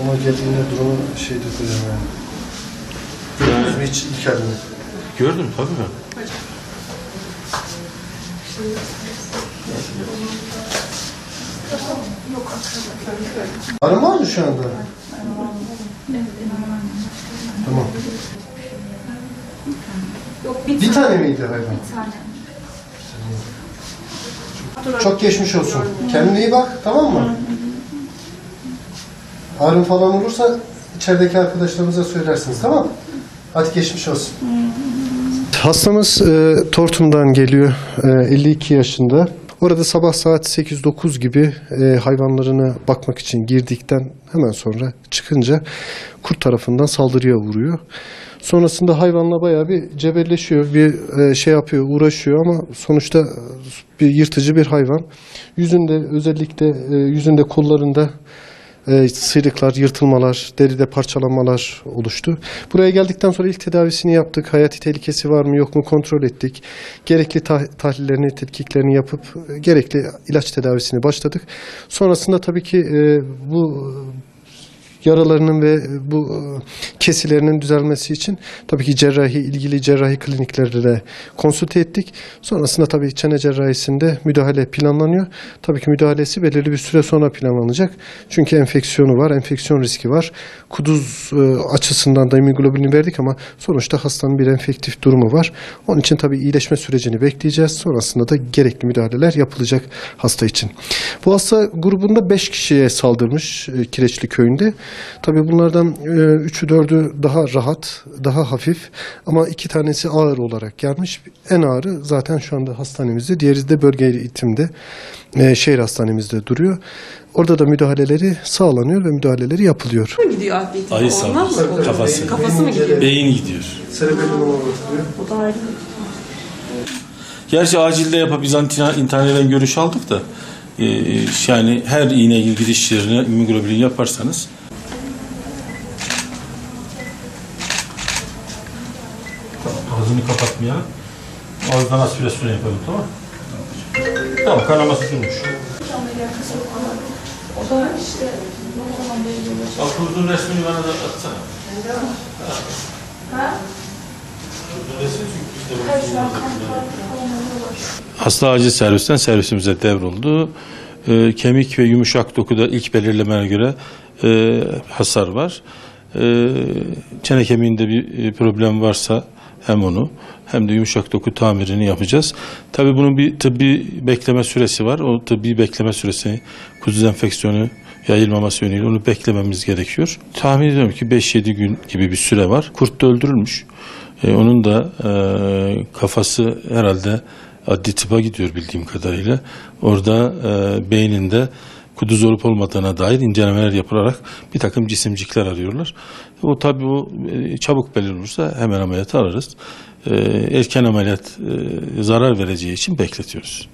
Ama geldiğinde durumu şeyde hocam yani. Gördünüz mü hiç ilk halini? Gördüm tabii ben. Arı var mı şu anda? Tamam. Yok bir, Bir tane miydi hayvan? tane. Çok geçmiş olsun. Kendine iyi bak tamam mı? Ağrın falan olursa içerideki arkadaşlarımıza söylersiniz tamam mı? Hadi geçmiş olsun. Hastamız e, Tortum'dan geliyor. E, 52 yaşında. Orada sabah saat 8-9 gibi e, hayvanlarına bakmak için girdikten hemen sonra çıkınca kurt tarafından saldırıya vuruyor. Sonrasında hayvanla bayağı bir cebelleşiyor, bir e, şey yapıyor, uğraşıyor ama sonuçta bir yırtıcı bir hayvan. Yüzünde özellikle e, yüzünde kollarında e, sıyrıklar, yırtılmalar, deride parçalanmalar oluştu. Buraya geldikten sonra ilk tedavisini yaptık. Hayati tehlikesi var mı yok mu kontrol ettik. Gerekli tah- tahlillerini, tetkiklerini yapıp e, gerekli ilaç tedavisini başladık. Sonrasında tabii ki e, bu yaralarının ve bu e, kesilerinin düzelmesi için tabii ki cerrahi ilgili cerrahi kliniklerde de konsülte ettik. Sonrasında tabii çene cerrahisinde müdahale planlanıyor. Tabii ki müdahalesi belirli bir süre sonra planlanacak. Çünkü enfeksiyonu var, enfeksiyon riski var. Kuduz e, açısından da immünoglobulini verdik ama sonuçta hastanın bir enfektif durumu var. Onun için tabii iyileşme sürecini bekleyeceğiz. Sonrasında da gerekli müdahaleler yapılacak hasta için. Bu hasta grubunda 5 kişiye saldırmış e, Kireçli köyünde. Tabii bunlardan 3'ü 4'ü daha rahat, daha hafif ama iki tanesi ağır olarak gelmiş. En ağırı zaten şu anda hastanemizde, diğeri de bölge eğitimde, e, şehir hastanemizde duruyor. Orada da müdahaleleri sağlanıyor ve müdahaleleri yapılıyor. mı gidiyor afiyet? Ayı Olmaz mı? Kafası. Kafası mı gidiyor? Beyin gidiyor. Serebellum oluşturuyor. O da ayrı. Gerçi acilde yapıp biz antina- interneden görüş aldık da e, yani her iğne girişlerine immunoglobulin yaparsanız Ağzını kapatmayalım. Ağızdan aspirasyon yapalım tamam mı? Tamam kanaması durmuş. O da işte ne zaman belli olur. Bak kurdun resmini bana da atsana. Ha? Hasta acil servisten servisimize devroldu. Ee, kemik ve yumuşak dokuda ilk belirlemeye göre e, hasar var. Ee, çene kemiğinde bir e, problem varsa hem onu hem de yumuşak doku tamirini yapacağız. Tabii bunun bir tıbbi bekleme süresi var. O tıbbi bekleme süresi kuduz enfeksiyonu yayılmaması yönüyle onu beklememiz gerekiyor. Tahmin ediyorum ki 5-7 gün gibi bir süre var. Kurt da öldürülmüş. Ee, onun da e, kafası herhalde adli tıpa gidiyor bildiğim kadarıyla. Orada e, beyninde kuduz olup olmadığına dair incelemeler yapılarak bir takım cisimcikler arıyorlar. O tabii o e, çabuk belirli olursa hemen ameliyata alırız. E, erken ameliyat e, zarar vereceği için bekletiyoruz.